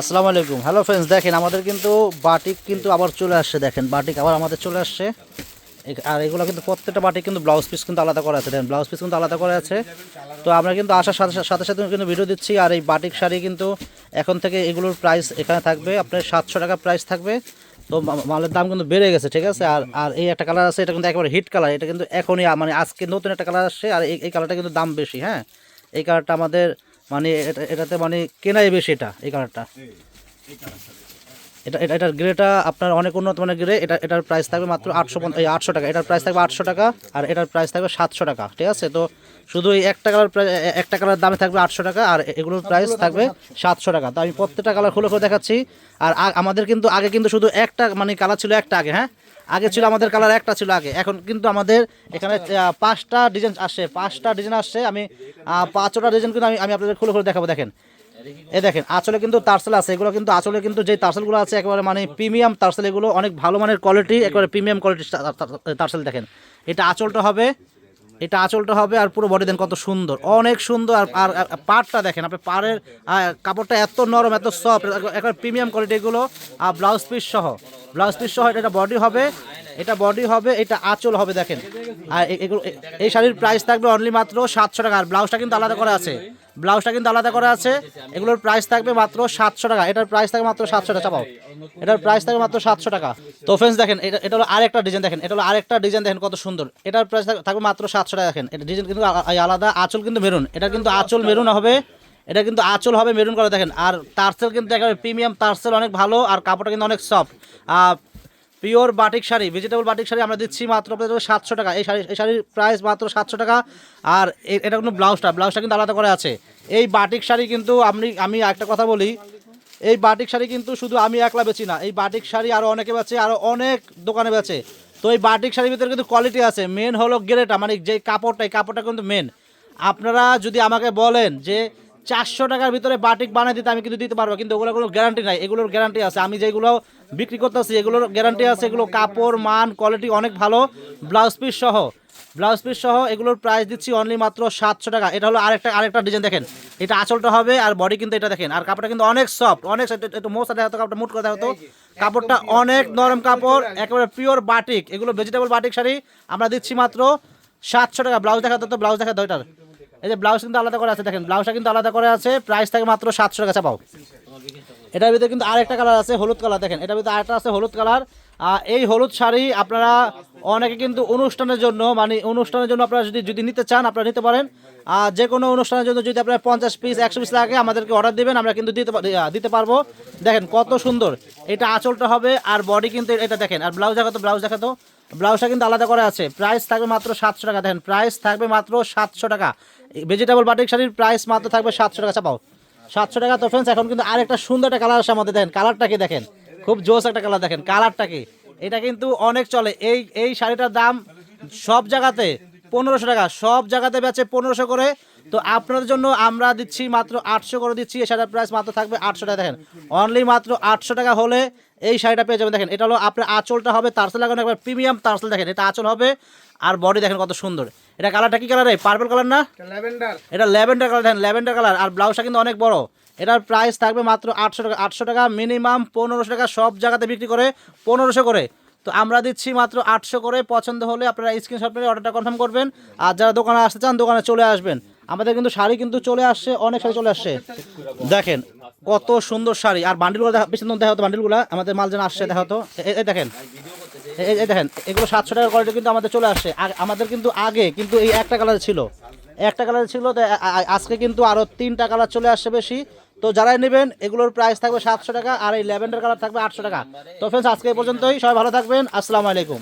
আসসালামু আলাইকুম। Hello friends দেখেন আমাদের কিন্তু বাটিক কিন্তু আবার চলে আসছে, দেখেন। বাটিক আবার আমাদের চলে আসছে। আর এগুলো কিন্তু প্রত্যেকটা বাটিক কিন্তু ব্লাউজ পিস কিন্তু আলাদা করা আছে। দেখেন ব্লাউজ পিস কিন্তু আলাদা করা আছে। তো আমরা কিন্তু আসার সাথে সাথে সাথে কিন্তু ভিডিও দিচ্ছি। আর এই বাটিক শাড়ি কিন্তু এখন থেকে এগুলোর প্রাইস এখানে থাকবে। আপনার সাতশো টাকা প্রাইস থাকবে। তো মালের দাম কিন্তু বেড়ে গেছে, ঠিক আছে? আর আর এই একটা কালার আছে, এটা কিন্তু একেবারে হিট কালার এটা কিন্তু এখনই মানে আজকে নতুন একটা কালার আসছে। আর এই এই কালারটা কিন্তু দাম বেশি হ্যাঁ? এই কালারটা আমাদের মানে এটা এটাতে মানে কেনাই বেশি এটা এই কালারটা। এটা এটা এটার গ্রেটা আপনার অনেক উন্নত মানের গ্রে এটা এটার প্রাইস থাকবে মাত্র আটশো এই আটশো টাকা এটার প্রাইস থাকবে আটশো টাকা আর এটার প্রাইস থাকবে সাতশো টাকা ঠিক আছে? তো শুধু এই একটা কালার একটা কালার দামে থাকবে আটশো টাকা আর এগুলোর প্রাইস থাকবে সাতশো। টাকা। তো আমি প্রত্যেকটা কালার খুলে খুলে দেখাচ্ছি। আর আমাদের কিন্তু আগে কিন্তু শুধু একটা মানে কালার ছিল একটা আগে হ্যাঁ? আগে ছিল আমাদের কালার একটা ছিল আগে। এখন কিন্তু আমাদের এখানে পাঁচটা ডিজাইন আসছে। পাঁচটা ডিজাইন আসছে। আমি পাঁচটা ডিজাইন কিন্তু আমি আমি আপনাদের খুলে খুলে দেখাবো, দেখেন। এ দেখেন, আঁচলে কিন্তু তারসেল আছে। এগুলো কিন্তু আঁচলে কিন্তু যে তারসেলগুলো আছে, একেবারে মানে প্রিমিয়াম তারসেল এগুলো অনেক ভালো মানের কোয়ালিটি একেবারে প্রিমিয়াম কোয়ালিটির তারসেল দেখেন। এটা আচলটা হবে এটা আঁচলটা হবে আর পুরো বডি দেন কত সুন্দর। অনেক সুন্দর আর আর পাড়টা দেখেন, আপনি পাড়ের কাপড়টা এত নরম, এত সফট একবার প্রিমিয়াম কোয়ালিটিগুলো আর ব্লাউজ পিস সহ। ব্লাউজ পিস সহ এটা বডি হবে এটা বডি হবে, এটা আঁচল হবে, দেখেন। আর এগুলো এই শাড়ির প্রাইস থাকবে অনলি মাত্র সাতশো টাকা। আর ব্লাউজটা কিন্তু আলাদা করা আছে। ব্লাউজটা কিন্তু আলাদা করা আছে। এগুলোর প্রাইস থাকবে মাত্র সাতশো টাকা। এটার প্রাইস থাকবে মাত্র সাতশো টাকা। চাপাও। এটার প্রাইস থাকবে মাত্র সাতশো টাকা। তো ফ্রেন্ডস দেখেন, এটা এটা হলো আরেকটা ডিজাইন দেখেন, এটা হলো আরেকটা ডিজাইন দেখেন কত সুন্দর। এটার প্রাইস থাকবে মাত্র সাতশো টাকা। দেখেন, এটা ডিজাইন কিন্তু আলাদা। আঁচল কিন্তু মেরুন এটা কিন্তু আঁচল মেরুন হবে। এটা কিন্তু আঁচল হবে মেরুন করে দেখেন, আর তারসেল কিন্তু একেবারে প্রিমিয়াম তারসেল অনেক ভালো। আর কাপড়টা কিন্তু অনেক soft pure batik sari vegetable batik sari আমরা দিচ্ছি মাত্র আপনাদের সাতশো টাকা। এই শাড়ি এই শাড়ির প্রাইস মাত্র সাতশো টাকা। আর এটা কিন্তু ব্লাউজটা ব্লাউজটা কিন্তু আলাদা করে আছে। এই বাটিক শাড়ি কিন্তু আমি আমি একটা কথা বলি, এই বাটিক শাড়ি কিন্তু শুধু আমি একলা বেচি না, এই বাটিক শাড়ি আরও অনেকে বেচে আরও অনেক দোকানে বেচে। তো এই বাটিক শাড়ির ভিতরে কিন্তু কোয়ালিটি আছে। মেন হলো গ্রেটা মানে যে কাপড়টা, এই কাপড়টা কিন্তু মেন আপনারা যদি আমাকে বলেন যে চারশো টাকার ভিতরে বাটিক বানিয়ে দিতে আমি কিন্তু দিতে পারব, কিন্তু ওগুলো কোনো গ্যারান্টি নাই। এগুলোর গ্যারান্টি আছে। আমি যেগুলো বিক্রি করতেছি, এগুলোর গ্যারান্টি আছে। এগুলো কাপড়, মান কোয়ালিটি অনেক ভালো। ব্লাউজ পিস সহ ব্লাউজ পিস সহ এগুলোর প্রাইস দিচ্ছি অনলি মাত্র সাতশো টাকা। এটা হলো আরেকটা আরেকটা ডিজাইন দেখেন। এটা আঁচলটা হবে আর বডি কিন্তু এটা দেখেন। আর কাপড়টা কিন্তু অনেক সফট অনেক একটু মোস্ট দেখা হতো কাপড়টা মুট করে হতো কাপড়টা অনেক নরম কাপড়, একেবারে পিওর বাটিক এগুলো ভেজিটেবল বাটিক শাড়ি। আমরা দিচ্ছি মাত্র সাতশো টাকা। ব্লাউজ দেখা তো ব্লাউজ দেখা ওইটার এই যে ব্লাউজ কিন্তু আলাদা করে আছে, দেখেন, ব্লাউজটা কিন্তু আলাদা করে আছে প্রাইস থাকে মাত্র সাতশো টাকা, চাপাও। এটার ভিতরে কিন্তু আরেকটা কালার আছে, হলুদ কালার দেখেন, এটার ভিতরে আরেকটা আছে হলুদ কালার এই হলুদ শাড়ি আপনারা অনেকে কিন্তু অনুষ্ঠানের জন্য মানে অনুষ্ঠানের জন্য আপনারা যদি যদি নিতে চান, আপনারা নিতে পারেন। আর যে কোনো অনুষ্ঠানের জন্য যদি আপনারা পঞ্চাশ পিস একশো পিস লাগে, আমাদেরকে অর্ডার দিবেন, আমরা কিন্তু দিতে দিতে পারব। দেখেন কত সুন্দর, এটা আঁচলটা হবে, আর বডি কিন্তু এটা দেখেন, আর ব্লাউজ দেখাতো ব্লাউজ দেখাতো। ব্লাউজটা কিন্তু আলাদা করা আছে। প্রাইস থাকবে মাত্র সাতশো টাকা। দেখেন প্রাইস থাকবে মাত্র সাতশো টাকা। ভেজিটেবল বাটিক শাড়ির প্রাইস মাত্র থাকবে সাতশো টাকা। চাপাও সাতশো টাকা তো ফ্রেন্ডস এখন কিন্তু আরেকটা সুন্দর একটা কালার আসে আমাদের। দেখেন কালারটা কালারটাকে দেখেন? খুব জোস একটা কালার দেখেন। কালারটা কালারটাকে এটা কিন্তু অনেক চলে। এই এই শাড়িটার দাম সব জায়গাতে পনেরোশো টাকা। সব জায়গাতে বেচে পনেরোশো করে। তো আপনাদের জন্য আমরা দিচ্ছি মাত্র আটশো করে দিচ্ছি। এই শাড়ির প্রাইস মাত্র থাকবে আটশো টাকা। দেখেন অনলি মাত্র আটশো টাকা হলে এই শাড়িটা পেয়ে যাবেন। দেখেন এটা হলো আপনার আঁচলটা হবে তারসেল লাগানো একবার প্রিমিয়াম তারসেল দেখেন এটা আঁচল হবে আর বডি দেখেন কত সুন্দর। এটা কালারটা কি কালার পার্পল কালার না? ল্যাভেন্ডার। এটা ল্যাভেন্ডার কালার দেখেন ল্যাভেন্ডার কালার আর ব্লাউজটা কিন্তু অনেক বড়। এটার প্রাইস থাকবে মাত্র আটশো টাকা আটশো টাকা মিনিমাম পনেরোশো টাকা সব জায়গাতে বিক্রি করে পনেরোশো করে। তো আমরা দিচ্ছি মাত্র আটশো করে। পছন্দ হলে আপনারা স্ক্রিনশট মেরে অর্ডারটা কনফার্ম করবেন। আর যারা দোকানে আসতে চান দোকানে চলে আসবেন। আমাদের কিন্তু শাড়ি কিন্তু চলে আসছে, অনেক শাড়ি চলে আসছে। দেখেন, কত সুন্দর শাড়ি। আর বান্ডিলগুলো বেশি দেখা হতো বান্ডিলগুলো। আমাদের মাল যেন আসছে দেখা হতো এই দেখেন এই দেখেন, এগুলো সাতশো টাকার কোয়ালিটি কিন্তু আমাদের চলে আসছে। আমাদের কিন্তু আগে কিন্তু এই একটা কালার ছিল। একটা কালার ছিল, তো আজকে কিন্তু আরও তিনটা কালার চলে আসছে বেশি। তো যারাই নেবেন, এগুলোর প্রাইস থাকবে সাতশো টাকা, আর এই ল্যাভেন্ডার কালার থাকবে আটশো টাকা। তো ফ্রেন্ডস আজকে এই পর্যন্তই। সবাই ভালো থাকবেন। আসসালামু আলাইকুম।